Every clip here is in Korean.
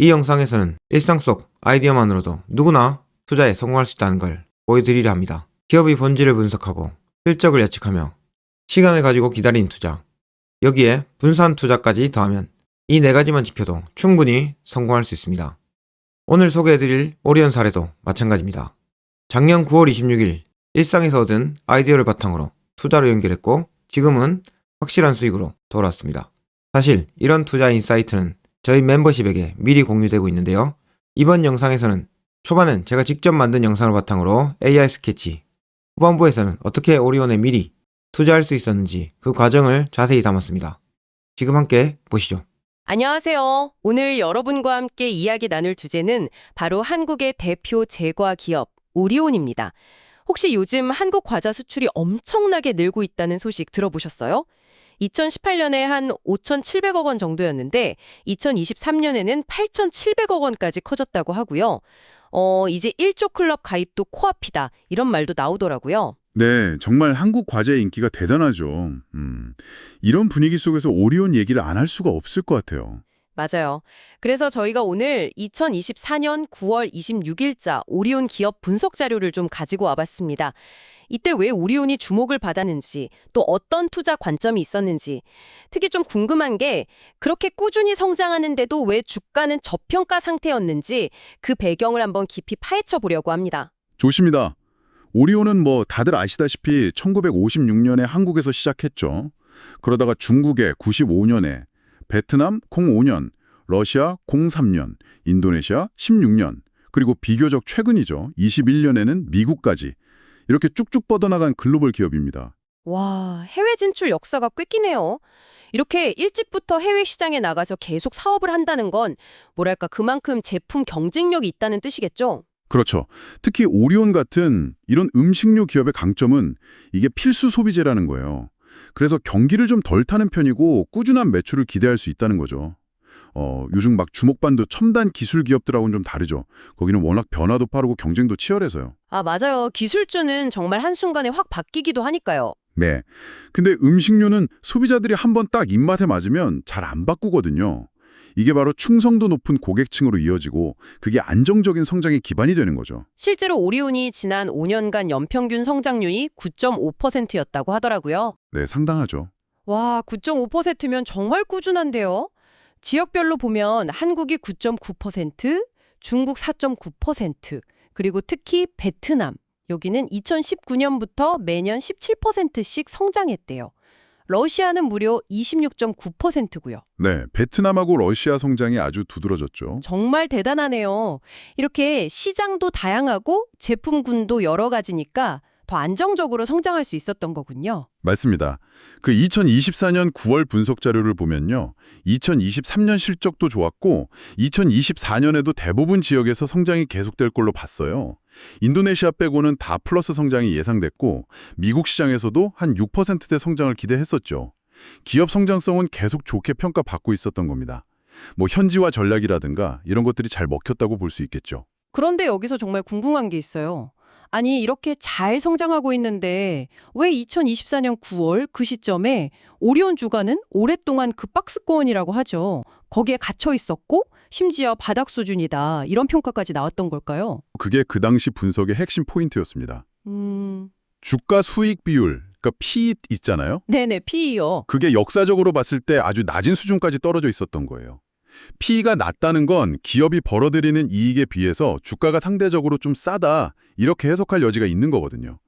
이 영상에서는 일상 속 아이디어만으로도 누구나 투자에 성공할 수 있다는 걸 보여드리려 합니다. 기업의 본질을 분석하고 실적을 예측하며 시간을 가지고 기다린 투자, 여기에 분산 투자까지 더하면 이 네 가지만 지켜도 충분히 성공할 수 있습니다. 오늘 소개해드릴 오리온 사례도 마찬가지입니다. 작년 9월 26일 일상에서 얻은 아이디어를 바탕으로 투자로 연결했고 지금은 확실한 수익으로 돌아왔습니다. 사실 이런 투자 인사이트는 저희 멤버십에게 미리 공유되고 있는데요. 이번 영상에서는 초반엔 제가 직접 만든 영상을 바탕으로 AI 스케치, 후반부에서는 어떻게 오리온에 미리 투자할 수 있었는지 그 과정을 자세히 담았습니다. 지금 함께 보시죠. 안녕하세요. 오늘 여러분과 함께 이야기 나눌 주제는 바로 한국의 대표 제과 기업 오리온입니다. 혹시 요즘 한국 과자 수출이 엄청나게 늘고 있다는 소식 들어보셨어요? 2018년에 한 5,700억 원 정도였는데 2023년에는 8,700억 원까지 커졌다고 하고요. 어, 이제 1조 클럽 가입도 코앞이다. 이런 말도 나오더라고요. 네, 정말 한국 과제의 인기가 대단하죠. 음, 이런 분위기 속에서 오리온 얘기를 안 할 수가 없을 것 같아요. 맞아요. 그래서 저희가 오늘 2024년 9월 26일자 오리온 기업 분석 자료를 좀 가지고 와봤습니다. 이때 왜 오리온이 주목을 받았는지, 또 어떤 투자 관점이 있었는지, 특히 좀 궁금한 게 그렇게 꾸준히 성장하는데도 왜 주가는 저평가 상태였는지 그 배경을 한번 깊이 파헤쳐 보려고 합니다. 좋습니다. 오리온은 뭐 다들 아시다시피 1956년에 한국에서 시작했죠. 그러다가 중국에 95년에, 베트남 05년, 러시아 03년, 인도네시아 16년, 그리고 비교적 최근이죠. 21년에는 미국까지 이렇게 쭉쭉 뻗어나간 글로벌 기업입니다. 와, 해외 진출 역사가 꽤 끼네요. 이렇게 일찍부터 해외 시장에 나가서 계속 사업을 한다는 건 뭐랄까 그만큼 제품 경쟁력이 있다는 뜻이겠죠? 그렇죠. 특히 오리온 같은 이런 음식료 기업의 강점은 이게 필수 소비재라는 거예요. 그래서 경기를 좀 덜 타는 편이고 꾸준한 매출을 기대할 수 있다는 거죠. 어, 요즘 막 주목반도 첨단 기술 기업들하고는 좀 다르죠. 거기는 워낙 변화도 빠르고 경쟁도 치열해서요. 아, 맞아요. 기술주는 정말 한순간에 확 바뀌기도 하니까요. 네. 근데 음식료는 소비자들이 한번 딱 입맛에 맞으면 잘 안 바꾸거든요. 이게 바로 충성도 높은 고객층으로 이어지고 그게 안정적인 성장의 기반이 되는 거죠. 실제로 오리온이 지난 5년간 연평균 성장률이 9.5%였다고 하더라고요. 네, 상당하죠. 와, 9.5%면 정말 꾸준한데요. 지역별로 보면 한국이 9.9%, 중국 4.9%, 그리고 특히 베트남, 여기는 2019년부터 매년 17%씩 성장했대요. 러시아는 무려 26.9%고요. 네, 베트남하고 러시아 성장이 아주 두드러졌죠. 정말 대단하네요. 이렇게 시장도 다양하고 제품군도 여러 가지니까 더 안정적으로 성장할 수 있었던 거군요. 맞습니다. 그 2024년 9월 분석 자료를 보면요. 2023년 실적도 좋았고 2024년에도 대부분 지역에서 성장이 계속될 걸로 봤어요. 인도네시아 빼고는 다 플러스 성장이 예상됐고 미국 시장에서도 한 6%대 성장을 기대했었죠. 기업 성장성은 계속 좋게 평가받고 있었던 겁니다. 뭐 현지화 전략이라든가 이런 것들이 잘 먹혔다고 볼 수 있겠죠. 그런데 여기서 정말 궁금한 게 있어요. 아니, 이렇게 잘 성장하고 있는데 왜 2024년 9월 그 시점에 오리온 주가는 오랫동안 그 박스권이라고 하죠. 거기에 갇혀 있었고 심지어 바닥 수준이다. 이런 평가까지 나왔던 걸까요? 그게 그 당시 분석의 핵심 포인트였습니다. 음, 주가 수익 비율, 그러니까 P 있잖아요. 네네, PE요. 그게 역사적으로 봤을 때 아주 낮은 수준까지 떨어져 있었던 거예요. P가 낮다는 건 기업이 벌어들이는 이익에 비해서 주가가 상대적으로 좀 싸다 이렇게 해석할 여지가 있는 거거든요.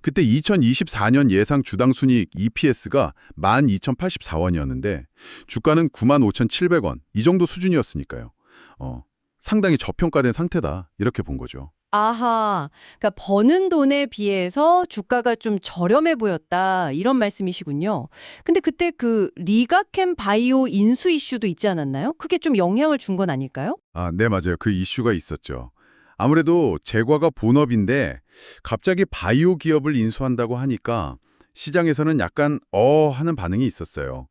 그때 2024년 예상 주당 순이익 EPS가 12,084원이었는데 주가는 95,700원 이 정도 수준이었으니까요. 어, 상당히 저평가된 상태다 이렇게 본 거죠. 아하, 그러니까 버는 돈에 비해서 주가가 좀 저렴해 보였다 이런 말씀이시군요. 근데 그때 그 리가캠 바이오 인수 이슈도 있지 않았나요? 그게 좀 영향을 준 건 아닐까요? 아, 네, 맞아요. 그 이슈가 있었죠. 아무래도 제과가 본업인데 갑자기 바이오 기업을 인수한다고 하니까 시장에서는 약간 어 하는 반응이 있었어요.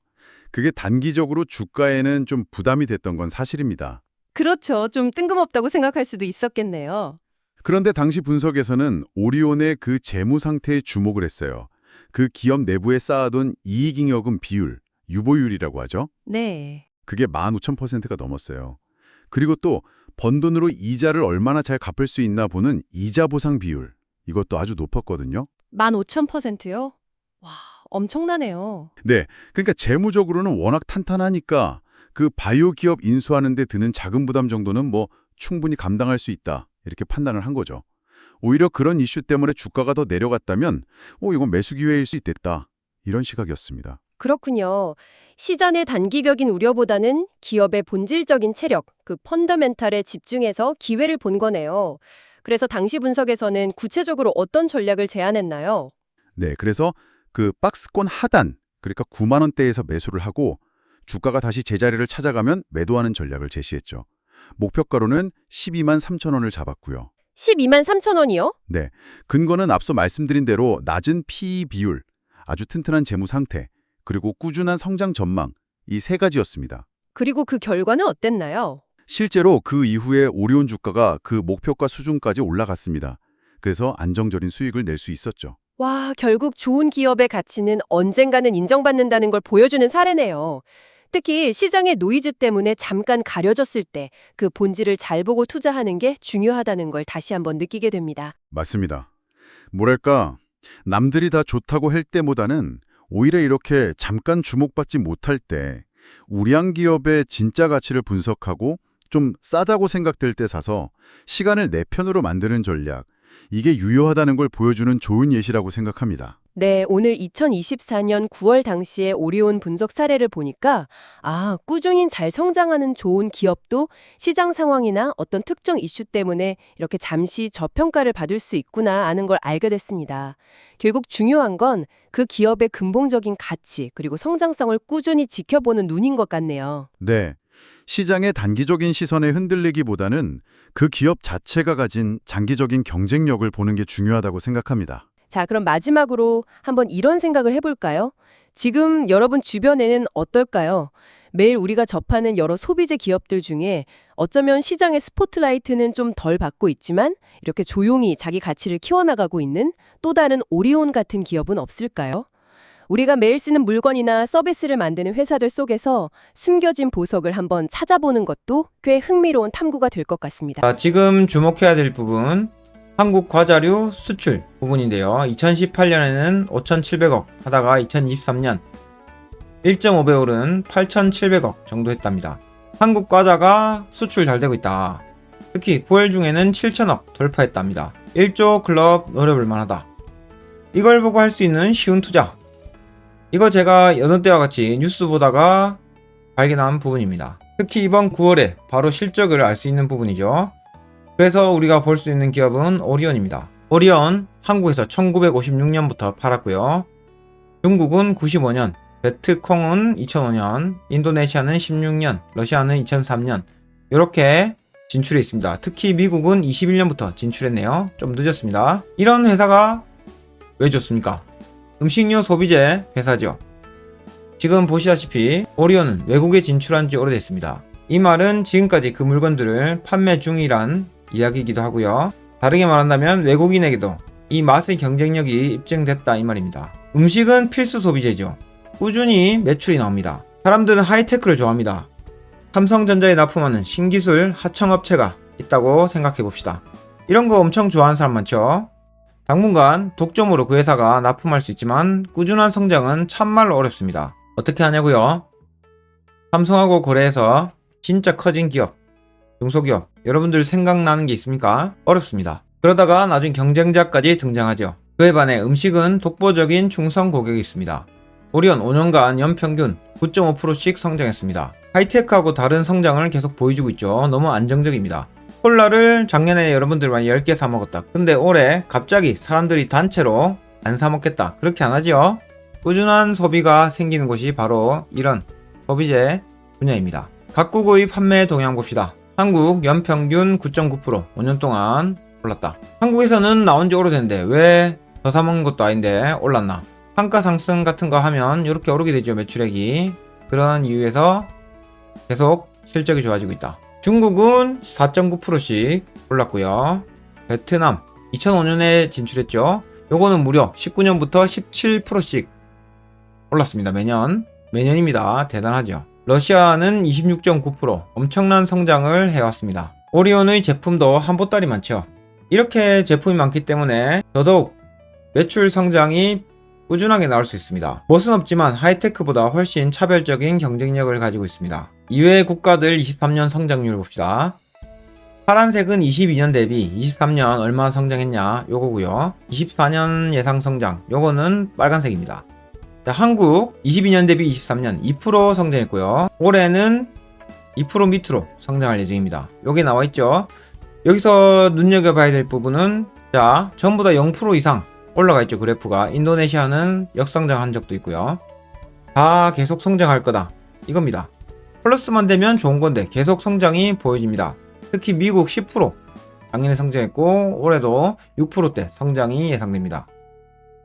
그게 단기적으로 주가에는 좀 부담이 됐던 건 사실입니다. 그렇죠. 좀 뜬금없다고 생각할 수도 있었겠네요. 그런데 당시 분석에서는 오리온의 그 재무 상태에 주목을 했어요. 그 기업 내부에 쌓아둔 이익잉여금 비율, 유보율이라고 하죠. 네. 그게 15,000%가 넘었어요. 그리고 또 번 돈으로 이자를 얼마나 잘 갚을 수 있나 보는 이자 보상 비율. 이것도 아주 높았거든요. 15,000%요? 와, 엄청나네요. 네, 그러니까 재무적으로는 워낙 탄탄하니까 그 바이오 기업 인수하는 데 드는 자금 부담 정도는 뭐 충분히 감당할 수 있다. 이렇게 판단을 한 거죠. 오히려 그런 이슈 때문에 주가가 더 내려갔다면 어, 이건 매수 기회일 수 있겠다. 이런 시각이었습니다. 그렇군요. 시장의 단기적인 우려보다는 기업의 본질적인 체력, 그 펀더멘탈에 집중해서 기회를 본 거네요. 그래서 당시 분석에서는 구체적으로 어떤 전략을 제안했나요? 네, 그래서 그 박스권 하단, 그러니까 9만 원대에서 매수를 하고 주가가 다시 제자리를 찾아가면 매도하는 전략을 제시했죠. 목표가로는 12만 3천 원을 잡았고요. 12만 3천 원이요? 네, 근거는 앞서 말씀드린 대로 낮은 PE 비율, 아주 튼튼한 재무 상태, 그리고 꾸준한 성장 전망 이 세 가지였습니다. 그리고 그 결과는 어땠나요? 실제로 그 이후에 오리온 주가가 그 목표가 수준까지 올라갔습니다. 그래서 안정적인 수익을 낼 수 있었죠. 와, 결국 좋은 기업의 가치는 언젠가는 인정받는다는 걸 보여주는 사례네요. 특히 시장의 노이즈 때문에 잠깐 가려졌을 때 그 본질을 잘 보고 투자하는 게 중요하다는 걸 다시 한번 느끼게 됩니다. 맞습니다. 뭐랄까, 남들이 다 좋다고 할 때보다는 오히려 이렇게 잠깐 주목받지 못할 때 우량 기업의 진짜 가치를 분석하고 좀 싸다고 생각될 때 사서 시간을 내 편으로 만드는 전략, 이게 유효하다는 걸 보여주는 좋은 예시라고 생각합니다. 네, 오늘 2024년 9월 당시의 오리온 분석 사례를 보니까 아, 꾸준히 잘 성장하는 좋은 기업도 시장 상황이나 어떤 특정 이슈 때문에 이렇게 잠시 저평가를 받을 수 있구나 하는 걸 알게 됐습니다. 결국 중요한 건 그 기업의 근본적인 가치 그리고 성장성을 꾸준히 지켜보는 눈인 것 같네요. 네. 시장의 단기적인 시선에 흔들리기보다는 그 기업 자체가 가진 장기적인 경쟁력을 보는 게 중요하다고 생각합니다. 자, 그럼 마지막으로 한번 이런 생각을 해볼까요? 지금 여러분 주변에는 어떨까요? 매일 우리가 접하는 여러 소비재 기업들 중에 어쩌면 시장의 스포트라이트는 좀 덜 받고 있지만 이렇게 조용히 자기 가치를 키워나가고 있는 또 다른 오리온 같은 기업은 없을까요? 우리가 매일 쓰는 물건이나 서비스를 만드는 회사들 속에서 숨겨진 보석을 한번 찾아보는 것도 꽤 흥미로운 탐구가 될 것 같습니다. 자, 지금 주목해야 될 부분 한국 과자류 수출 부분인데요. 2018년에는 5,700억 하다가 2023년 1.5배 오른 8,700억 정도 했답니다. 한국 과자가 수출 잘 되고 있다. 특히 9월 중에는 7천억 돌파했답니다. 1조 클럽 노려볼 만하다. 이걸 보고 할 수 있는 쉬운 투자. 이거 제가 여느 때와 같이 뉴스 보다가 발견한 부분입니다. 특히 이번 9월에 바로 실적을 알 수 있는 부분이죠. 그래서 우리가 볼 수 있는 기업은 오리온입니다. 오리온 한국에서 1956년부터 팔았고요. 중국은 95년, 베트콩은 2005년, 인도네시아는 16년, 러시아는 2003년 이렇게 진출해 있습니다. 특히 미국은 21년부터 진출했네요. 좀 늦었습니다. 이런 회사가 왜 좋습니까? 음식료 소비재 회사죠. 지금 보시다시피 오리온은 외국에 진출한 지 오래됐습니다. 이 말은 지금까지 그 물건들을 판매 중이란 이야기이기도 하고요. 다르게 말한다면 외국인에게도 이 맛의 경쟁력이 입증됐다 이 말입니다. 음식은 필수 소비재죠. 꾸준히 매출이 나옵니다. 사람들은 하이테크를 좋아합니다. 삼성전자에 납품하는 신기술 하청업체가 있다고 생각해 봅시다. 이런 거 엄청 좋아하는 사람 많죠? 당분간 독점으로 그 회사가 납품할 수 있지만 꾸준한 성장은 참말로 어렵습니다. 어떻게 하냐고요? 삼성하고 거래해서 진짜 커진 기업, 중소기업, 여러분들 생각나는 게 있습니까? 어렵습니다. 그러다가 나중 경쟁자까지 등장하죠. 그에 반해 음식은 독보적인 충성 고객이 있습니다. 오리온 5년간 연평균 9.5%씩 성장했습니다. 하이테크하고 다른 성장을 계속 보여주고 있죠. 너무 안정적입니다. 콜라를 작년에 여러분들 많이 10개 사 먹었다. 근데 올해 갑자기 사람들이 단체로 안 사 먹겠다. 그렇게 안 하지요? 꾸준한 소비가 생기는 곳이 바로 이런 소비재 분야입니다. 각국의 판매 동향 봅시다. 한국 연평균 9.9% 5년 동안 올랐다. 한국에서는 나온 지 오래됐는데 왜 더 사 먹는 것도 아닌데 올랐나? 판가 상승 같은 거 하면 이렇게 오르게 되죠 매출액이. 그런 이유에서 계속 실적이 좋아지고 있다. 중국은 4.9%씩 올랐고요. 베트남 2005년에 진출했죠. 요거는 무려 19년부터 17%씩 올랐습니다. 매년. 매년입니다. 대단하죠. 러시아는 26.9% 엄청난 성장을 해왔습니다. 오리온의 제품도 한 보따리 많죠. 이렇게 제품이 많기 때문에 더더욱 매출 성장이 꾸준하게 나올 수 있습니다. 멋은 없지만 하이테크보다 훨씬 차별적인 경쟁력을 가지고 있습니다. 이외의 국가들 23년 성장률 봅시다. 파란색은 22년 대비 23년 얼마나 성장했냐 요거고요. 24년 예상 성장 요거는 빨간색입니다. 자, 한국 22년 대비 23년 2% 성장했고요. 올해는 2% 밑으로 성장할 예정입니다. 요게 나와 있죠. 여기서 눈여겨봐야 될 부분은 자 전부 다 0% 이상 올라가 있죠 그래프가 인도네시아는 역성장한 적도 있고요. 다 계속 성장할 거다 이겁니다. 플러스만 되면 좋은 건데 계속 성장이 보여집니다. 특히 미국 10% 작년에 성장했고 올해도 6%대 성장이 예상됩니다.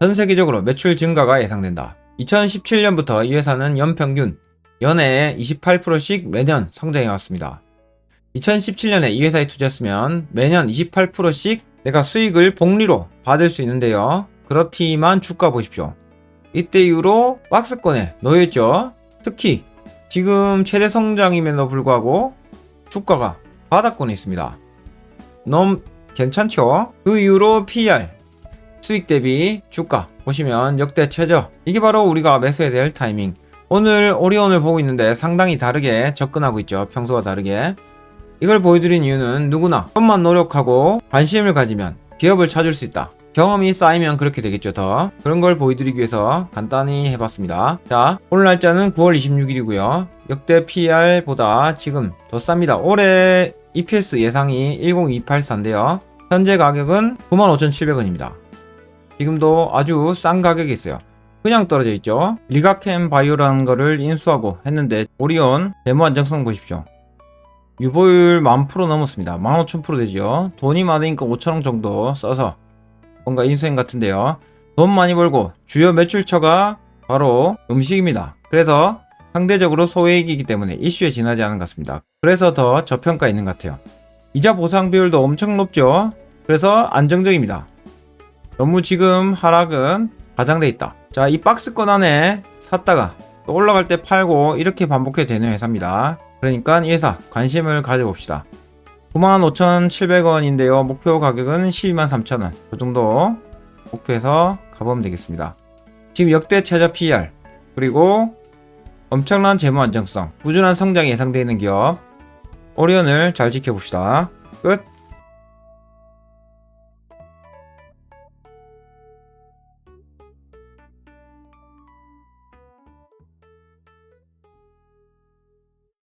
전 세계적으로 매출 증가가 예상된다. 2017년부터 이 회사는 연평균 연애에 28%씩 매년 성장해 왔습니다. 2017년에 이 회사에 투자했으면 매년 28%씩 내가 수익을 복리로 받을 수 있는데요. 그렇지만 주가 보십시오. 이때 이후로 박스권에 놓여있죠. 특히 지금 최대 성장임에도 불구하고 주가가 바닥권에 있습니다. 너무 괜찮죠? 그 이후로 PR 수익 대비 주가 보시면 역대 최저. 이게 바로 우리가 매수해야 될 타이밍. 오늘 오리온을 보고 있는데 상당히 다르게 접근하고 있죠. 평소와 다르게. 이걸 보여드린 이유는 누구나 좀만 노력하고 관심을 가지면 기업을 찾을 수 있다. 경험이 쌓이면 그렇게 되겠죠 더. 그런 걸 보여드리기 위해서 간단히 해봤습니다. 자 오늘 날짜는 9월 26일이고요. 역대 PR보다 지금 더 쌉니다. 올해 EPS 예상이 10284인데요. 현재 가격은 95,700원입니다 지금도 아주 싼 가격에 있어요. 그냥 떨어져 있죠. 리가캠 바이오라는 거를 인수하고 했는데 오리온 재무 안정성 보십시오. 유보율 만 프로 넘었습니다. 15,000% 되죠. 돈이 많으니까 5천원 정도 써서 뭔가 인수행 같은데요. 돈 많이 벌고 주요 매출처가 바로 음식입니다. 그래서 상대적으로 소액이기 때문에 이슈에 지나지 않은 것 같습니다. 그래서 더 저평가 있는 것 같아요. 이자 보상 비율도 엄청 높죠. 그래서 안정적입니다. 너무 지금 하락은 가장돼 있다. 자, 이 박스권 안에 샀다가 또 올라갈 때 팔고 이렇게 반복해 되는 회사입니다. 그러니까 이 회사 관심을 가져봅시다. 95,700원인데요. 목표 가격은 123,000원. 그 정도 목표해서 가보면 되겠습니다. 지금 역대 최저 PR 그리고 엄청난 재무 안정성, 꾸준한 성장이 예상되어 있는 기업 오리온을 잘 지켜봅시다. 끝.